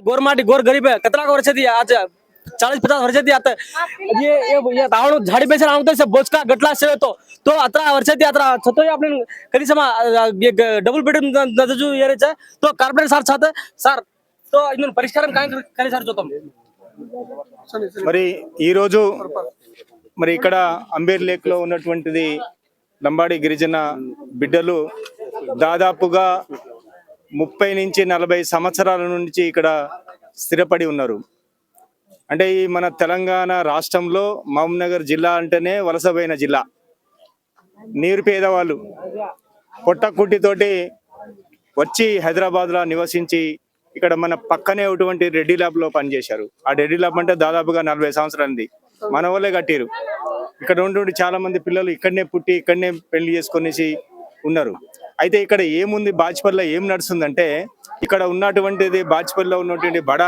गोर माटी गोर गरीब है कितना का वर्ष थी आज चालीस पचास वर्ष थी आता ये ये ये दावण झाडी बेसर आणतो से बोचका गटला से तो तो अतरा वर्ष थी अतरा छतो आपण कधी समा ये डबल बेडरूम नजू ये रे तो कार्पोरेट सार छात సార్ तो इन्होंने परिष्कार काय करे సార్ చూద్దాం మరి ఈరోజు మరి ఇక్కడ అంబేర్ లేక్ లో ఉన్నటువంటిది లంబాడి గిరిజన బిడ్డలు దాదాపుగా ముప్పై నుంచి నలభై సంవత్సరాల నుంచి ఇక్కడ స్థిరపడి ఉన్నారు. అంటే ఈ మన తెలంగాణ రాష్ట్రంలో మహబూబ్నగర్ జిల్లా అంటేనే వలసపోయిన జిల్లా. నీరు పేదవాళ్ళు పొట్టకుట్టితోటి వచ్చి హైదరాబాద్లో నివసించి ఇక్కడ మన పక్కనే ఉన్నటువంటి రెడ్డి ల్యాబ్లో పనిచేశారు. ఆ రెడ్డి ల్యాబ్ అంటే దాదాపుగా నలభై సంవత్సరాలది. మన వాళ్ళే కట్టారు. ఇక్కడ ఉన్నటువంటి చాలా మంది పిల్లలు ఇక్కడనే పుట్టి ఇక్కడనే పెళ్ళి చేసుకొనేసి ఉన్నారు. అయితే ఇక్కడ ఏముంది బాజ్పల్లిలో ఏం నడుస్తుందంటే ఇక్కడ ఉన్నటువంటిది బాజ్పల్లిలో ఉన్నటువంటి బడ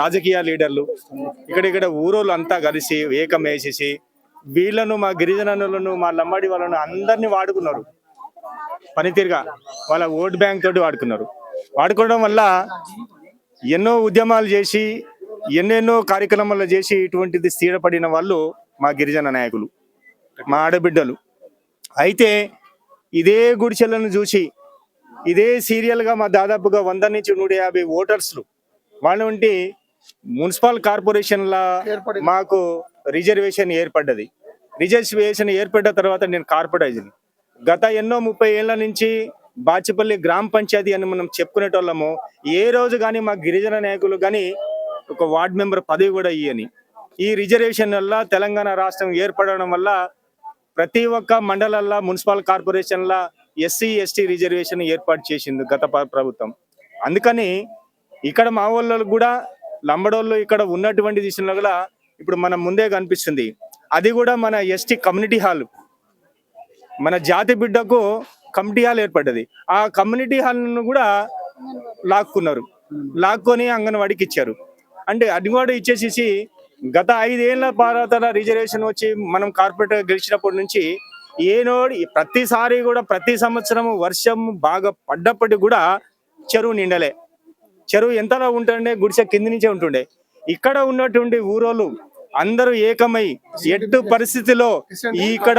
రాజకీయ లీడర్లు ఇక్కడ ఇక్కడ ఊరోళ్ళు అంతా కలిసి ఏకం వేసేసి వీళ్ళను మా గిరిజనులను మా లమ్మడి వాళ్ళను అందరినీ వాడుకున్నారు. పనితీరుగా వాళ్ళ ఓట్ బ్యాంక్ తోటి వాడుకున్నారు. వాడుకోవడం వల్ల ఎన్నో ఉద్యమాలు చేసి ఎన్నెన్నో కార్యక్రమాలు చేసి ఇటువంటిది స్థిరపడిన వాళ్ళు మా గిరిజన నాయకులు మా ఆడబిడ్డలు. అయితే ఇదే గుడిచెలను చూసి ఇదే సీరియల్గా మా దాదాపుగా వంద నుంచి నూట యాభై ఓటర్స్లు వాళ్ళ వంటి మున్సిపల్ కార్పొరేషన్ల మాకు రిజర్వేషన్ ఏర్పడ్డది. రిజర్వేషన్ ఏర్పడ్డ తర్వాత నేను కార్పొరేషన్ గత ఎన్నో ముప్పై ఏళ్ళ నుంచి బాచిపల్లి గ్రామ పంచాయతీ అని మనం చెప్పుకునేటోళ్ళము ఏ రోజు కానీ మా గిరిజన నాయకులు కానీ ఒక వార్డ్ మెంబర్ పదవి కూడా ఇయ్యని. ఈ రిజర్వేషన్ వల్ల తెలంగాణ రాష్ట్రం ఏర్పడడం వల్ల ప్రతి ఒక్క మండలాల్లో మున్సిపల్ కార్పొరేషన్ల ఎస్సీ ఎస్టీ రిజర్వేషన్ ఏర్పాటు చేసింది గత ప్రభుత్వం. అందుకని ఇక్కడ మా వాళ్ళు కూడా లంబడోళ్ళు ఇక్కడ ఉన్నటువంటి దిశలో కూడా ఇప్పుడు మనం ముందే కనిపిస్తుంది. అది కూడా మన ఎస్టీ కమ్యూనిటీ హాల్. మన జాతి బిడ్డకు కమిటీ హాల్ ఏర్పడ్డది. ఆ కమ్యూనిటీ హాల్ను కూడా లాక్కున్నారు. లాక్కొని అంగన్వాడికి ఇచ్చారు. అంటే అది కూడా ఇచ్చేసేసి గత ఐదేళ్ళ భారత రిజర్వేషన్ వచ్చి మనం కార్పొరేట్ గెలిచినప్పటి నుంచి ఏనోడి ప్రతిసారి కూడా ప్రతి సంవత్సరం వర్షం బాగా పడ్డప్పటికి కూడా చెరువు నిండలే. చెరువు ఎంతలా ఉంటుండే? గుడిసె కింది నుంచే ఉంటుండే. ఇక్కడ ఉన్నటువంటి ఊరోళ్ళు అందరూ ఏకమై ఎట్టు పరిస్థితిలో ఇక్కడ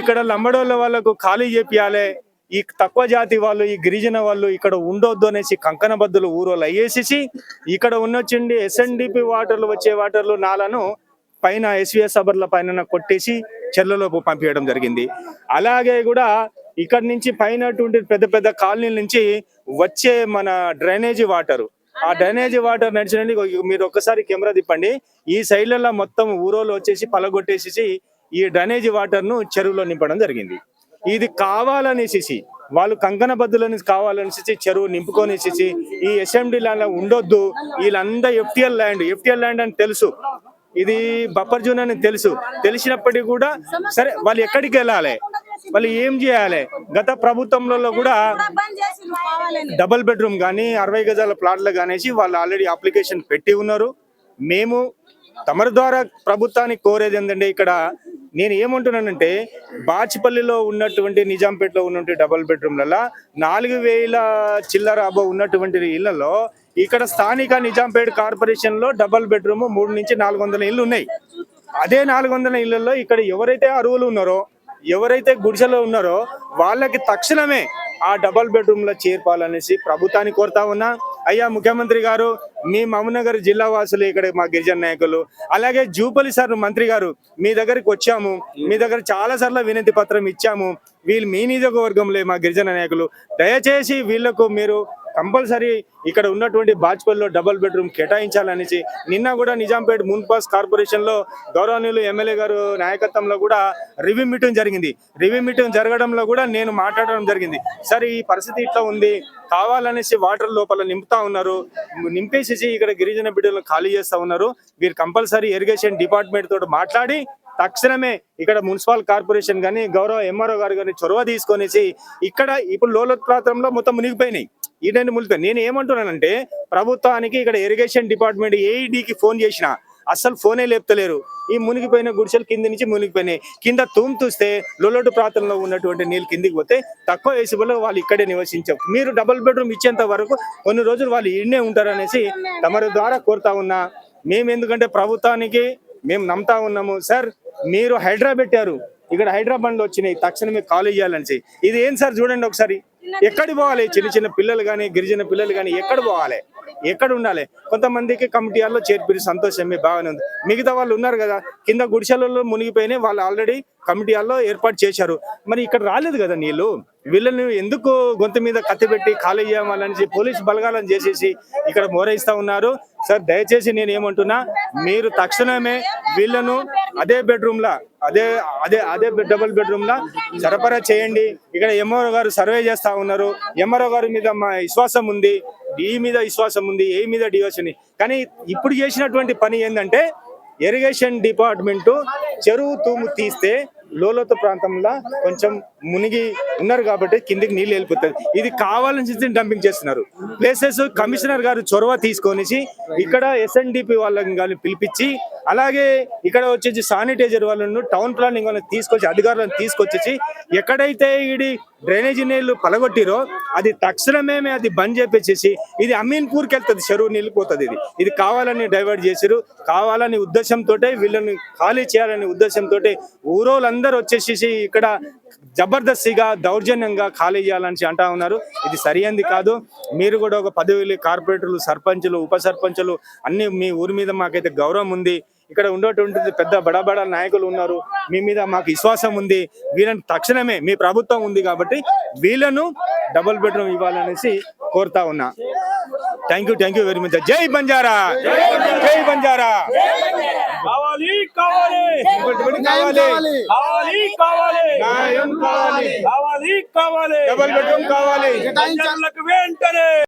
ఇక్కడ లంబడోళ్ళ వాళ్ళకు ఖాళీ చేపియాలి? ఈ తక్కువ జాతి వాళ్ళు ఈ గిరిజన వాళ్ళు ఇక్కడ ఉండొద్దు అనేసి కంకణ బద్దులు ఊరోళ్ళు అయ్యేసేసి ఇక్కడ ఉన్నొచ్చిండి ఎస్ఎన్డిపి వాటర్లు వచ్చే వాటర్లు నాలను పైన ఎస్విఎస్ సబర్ల పైన కొట్టేసి చెర్లలోకి పంపించడం జరిగింది. అలాగే కూడా ఇక్కడ నుంచి పైన పెద్ద పెద్ద కాలనీల నుంచి వచ్చే మన డ్రైనేజీ వాటర్. ఆ డ్రైనేజీ వాటర్ నడిచినండి మీరు ఒక్కసారి కెమెరా తిప్పండి. ఈ సైడ్లలో మొత్తం ఊరోలు వచ్చేసి పలగొట్టేసేసి ఈ డ్రైనేజీ వాటర్ను చెరువులో నింపడం జరిగింది. ఇది కావాలనేసి వాళ్ళు కంకణ బద్దులని కావాలనేసి చెరువు నింపుకొనేసి ఈ ఎస్ఎండి ల్యాండ్ ఉండొద్దు. వీళ్ళంతా ఎఫ్టిఎల్ ల్యాండ్. ఎఫ్టిఎల్ ల్యాండ్ అని తెలుసు. ఇది బఫర్ జోన్ అని తెలుసు. తెలిసినప్పటికీ కూడా సరే వాళ్ళు ఎక్కడికి వెళ్ళాలి? వాళ్ళు ఏం చేయాలి? గత ప్రభుత్వంలో కూడా డబుల్ బెడ్రూమ్ కానీ అరవై గజాల ప్లాట్లు కానేసి వాళ్ళు ఆల్రెడీ అప్లికేషన్ పెట్టి ఉన్నారు. మేము తమరి ద్వారా ప్రభుత్వానికి కోరేది ఏంటంటే ఇక్కడ నేను ఏమంటున్నానంటే బాచిపల్లిలో ఉన్నటువంటి నిజాంపేటలో ఉన్నటువంటి డబుల్ బెడ్రూమ్లలో నాలుగు వేల చిల్లర అబో ఉన్నటువంటి ఇళ్ళలో ఇక్కడ స్థానిక నిజాంపేట కార్పొరేషన్లో డబల్ డబుల్ బెడ్రూమ్ మూడు నుంచి నాలుగు వందల ఇళ్ళు ఉన్నాయి. అదే నాలుగు వందల ఇళ్ళలో ఇక్కడ ఎవరైతే అరువులు ఉన్నారో ఎవరైతే గుడిసెలో ఉన్నారో వాళ్ళకి తక్షణమే ఆ డబల్ బెడ్రూమ్లో చేర్పాలనేసి ప్రభుత్వాన్ని కోరుతా ఉన్నా అయ్యా ముఖ్యమంత్రి గారు మీ మమనగర్ జిల్లా వాసులు ఇక్కడ మా గిరిజన నాయకులు అలాగే జూపల్లి సార్ మంత్రి గారు మీ దగ్గరికి వచ్చాము. మీ దగ్గర చాలా సార్లు వినతి పత్రం ఇచ్చాము. వీళ్ళు మీ నియోజకవర్గంలో మా గిరిజన నాయకులు. దయచేసి వీళ్ళకు మీరు కంపల్సరీ ఇక్కడ ఉన్నటువంటి బాజ్పేయిలో డబుల్ బెడ్రూమ్ కేటాయించాలనేసి నిన్న కూడా నిజాంపేట మున్పాస్ కార్పొరేషన్లో గౌరవనీయులు ఎమ్మెల్యే గారు నాయకత్వంలో కూడా రివ్యూ మీటింగ్ జరిగింది. రివ్యూ మీటింగ్ జరగడంలో కూడా నేను మాట్లాడడం జరిగింది. సరే ఈ పరిస్థితి ఇట్లా ఉంది. కావాలనేసి వాటర్ లోపల నింపుతా ఉన్నారు. నింపేసేసి ఇక్కడ గిరిజన బిడ్డలను ఖాళీ చేస్తా ఉన్నారు. వీరు కంపల్సరీ ఇరిగేషన్ డిపార్ట్మెంట్ తోటి మాట్లాడి తక్షణమే ఇక్కడ మున్సిపల్ కార్పొరేషన్ కానీ గౌరవ ఎంఆర్ఓ గారు కానీ చొరవ తీసుకొనేసి ఇక్కడ ఇప్పుడు లోలత్ ప్రాంతంలో మొత్తం మునిగిపోయినాయి. ఈడని మునిగిపోయి నేను ఏమంటున్నానంటే ప్రభుత్వానికి ఇక్కడ ఇరిగేషన్ డిపార్ట్మెంట్ ఏఈడికి ఫోన్ చేసిన అస్సలు ఫోనే లేపుతలేరు. ఈ మునిగిపోయిన గుడిసెలు కింద నుంచి మునిగిపోయినాయి. కింద తూమ్ చూస్తే లొల్లొడ్డు ప్రాంతంలో ఉన్నటువంటి నీళ్ళు కిందికి పోతే తక్కువ వేసుబలో వాళ్ళు ఇక్కడే నివసించారు మీరు డబుల్ బెడ్రూమ్ ఇచ్చేంత వరకు కొన్ని రోజులు వాళ్ళు ఇన్నే ఉంటారు అనేసి తమరి ద్వారా కోరుతా ఉన్నా. మేము ఎందుకంటే ప్రభుత్వానికి మేము నమ్ముతా ఉన్నాము. సార్ మీరు హైడ్రా పెట్టారు. ఇక్కడ హైదరాబాద్లో వచ్చినాయి. తక్షణమే కాల్ చేయాలని ఇది ఏం సార్? చూడండి ఒకసారి. ఎక్కడికి పోవాలి? చిన్న చిన్న పిల్లలు కానీ గిరిజన పిల్లలు కానీ ఎక్కడ పోవాలి? ఎక్కడ ఉండాలి? కొంతమందికి కమిటీ వాళ్ళు చేర్పిరి సంతోషమే బాగానే ఉంది. మిగతా వాళ్ళు ఉన్నారు కదా కింద గుడిసెలలో మునిగిపోయినాయి వాళ్ళు ఆల్రెడీ కమిటీ వాళ్ళు ఏర్పాటు చేశారు. మరి ఇక్కడ రాలేదు కదా నీళ్ళు? వీళ్ళని ఎందుకు గొంతు మీద కత్తి పెట్టి ఖాళీ చేయమని పోలీసు బలగాలను చేసేసి ఇక్కడ మోరేస్తా ఉన్నారు? సార్ దయచేసి నేను ఏమంటున్నా మీరు తక్షణమే వీళ్ళను అదే బెడ్రూమ్ లా అదే అదే అదే డబుల్ బెడ్రూమ్ లా సరఫరా చేయండి. ఇక్కడ ఎంఆర్ఓ గారు సర్వే చేస్తా ఉన్నారు. ఎంఆర్ఓ గారి మీద మా విశ్వాసం ఉంది. ఈ మీద విశ్వాసం ఉంది ఏ మీద డివోషన్ కానీ ఇప్పుడు చేసినటువంటి పని ఏంటంటే ఇరిగేషన్ డిపార్ట్మెంట్ చెరువు తూము తీస్తే లోలోత ప్రాంతంలో కొంచెం మునిగి ఉన్నారు కాబట్టి కిందికి నీళ్ళు వెళ్ళిపోతుంది ఇది కావాలని డంపింగ్ చేస్తున్నారు. ప్లేసెస్ కమిషనర్ గారు చొరవ తీసుకొనిసి ఇక్కడ ఎస్ఎన్డిపి వాళ్ళని కానీ పిలిపించి అలాగే ఇక్కడ వచ్చేసి శానిటైజర్ వాళ్ళను టౌన్ ప్లానింగ్ వాళ్ళని తీసుకొచ్చి అధికారులను తీసుకొచ్చేసి ఎక్కడైతే ఇది డ్రైనేజీ నీళ్ళు పలగొట్టిరో అది తక్షణమే అది బంద్ చేపించేసి ఇది అమీన్పూర్కి వెళ్తుంది చెరువు నిలిపోతుంది ఇది. ఇది కావాలని డైవర్ట్ చేసిరు. కావాలని ఉద్దేశంతో వీళ్ళని ఖాళీ చేయాలనే ఉద్దేశంతో ఊరోళ్ళందరూ వచ్చేసేసి ఇక్కడ జబర్దస్తిగా దౌర్జన్యంగా ఖాళీ చేయాలని అంటా ఉన్నారు. ఇది సరియంది కాదు. మీరు కూడా ఒక పదవిలు కార్పొరేటర్లు సర్పంచులు ఉప సర్పంచులు అన్ని మీ ఊరి మీద మాకైతే గౌరవం ఉంది. ఇక్కడ ఉండేటువంటి పెద్ద బడాబడా నాయకులు ఉన్నారు. మీ మీద మాకు విశ్వాసం ఉంది. వీళ్ళని తక్షణమే మీ ప్రభుత్వం ఉంది కాబట్టి వీళ్ళను డబుల్ బెడ్రూమ్ ఇవ్వాలనేసి కోరుతా ఉన్నా. Thank you thank you very much జై బంజారా! జై బంజారా! కావాలి కావాలి. కావాలి. కావాలి. కావాలి కావాలి. కావాలి. కావాలి డబుల్ బెడ్రూమ్ కావాలి. వెంటనే